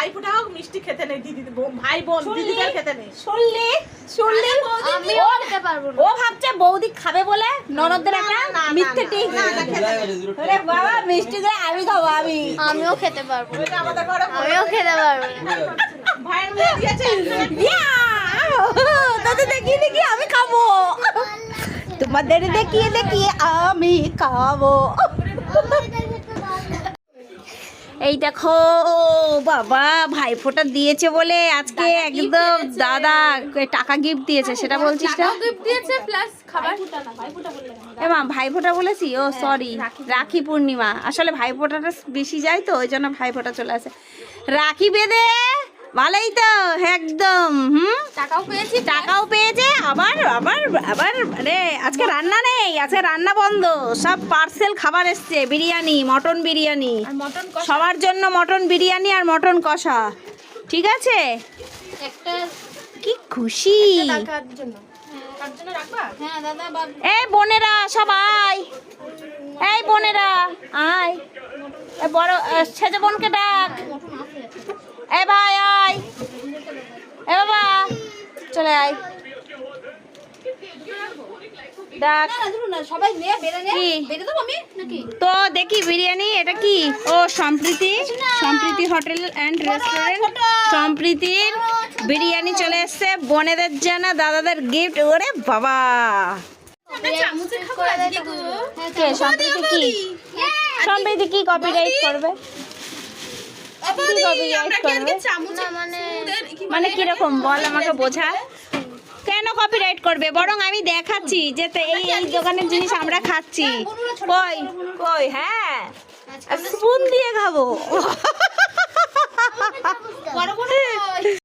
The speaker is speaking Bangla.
ভাই ফোটা হোক মিষ্টি খেতে নেই দিদি ভাই বোন দিদিদের খেতে নেই। শুনলি? শুনলি? আমি ও খেতে পারব না। ও ভাবছে বৌদি খাবে বলে ননদদের একটা মিথ্যে টিক না, নেই। ওরে বাবা মিষ্টি গুলো আমি খাব আমি। আমিও খেতে পারব না। আমাদের ঘরে আমিও খেতে পারব ভাইয়ের মেয়ে দিয়েছে। ইয়া! তোদের দেখিয়ে দেখিয়ে আমি খাব। তোমাদের দেখিয়ে দেখিয়ে আমি খাব। এই দেখো বাবা ভাইফোঁটা দিয়েছে বলে আজকে একদম দাদা টাকা গিফট দিয়েছে সেটা বলছিস না গিফট দিয়েছে প্লাস খাবার। এ মা ভাইফোঁটা বলেছি? ও সরি রাখি পূর্ণিমা। আসলে ভাইফোঁটাটা বেশি যায় তো ওই জন্য ভাইফোঁটা চলে আসে। রাখি বেঁধে ভালোই তো একদম হুম? টাকাও পেয়েছি টাকাও পেয়েছে আবার আবার আবার মানে আজকে রান্না নেই আজকে রান্না বন্ধ। সব পার্সেল খাবার এসছে বিরিয়ানি মটন বিরিয়ানি। সবার জন্য মটন বিরিয়ানি আর মটন কষা। ঠিক আছে? একটা কি খুশি। হ্যাঁ এই বোনেরা সবাই। এই বোনেরা আয়। বড় ছেজে বোনকে ডাক এ ভাই আয় এ বাবা চলে আয়। তো দেখি বিরিয়ানি এটা কি? ও সম্প্রীতি। সম্প্রীতি হোটেল অ্যান্ড রেস্টুরেন্ট সম্প্রীতির বিরিয়ানি চলে এসছে। বোনেদের জন্য দাদাদের গিফট ওরে বাবা। আজকে গো। কে সম্প্রীতি কি? সম্প্রীতি কি কপিরাইট করবে কি copyright করবে না মানে মানে কীরকম? বল আমাকে বোঝা। কেন কপিরাইট করবে? বরং আমি দেখাচ্ছি যে তো এই এই দোকানের জিনিস আমরা খাচ্ছি। কই? কই? হ্যাঁ। স্পুন দিয়ে খাব।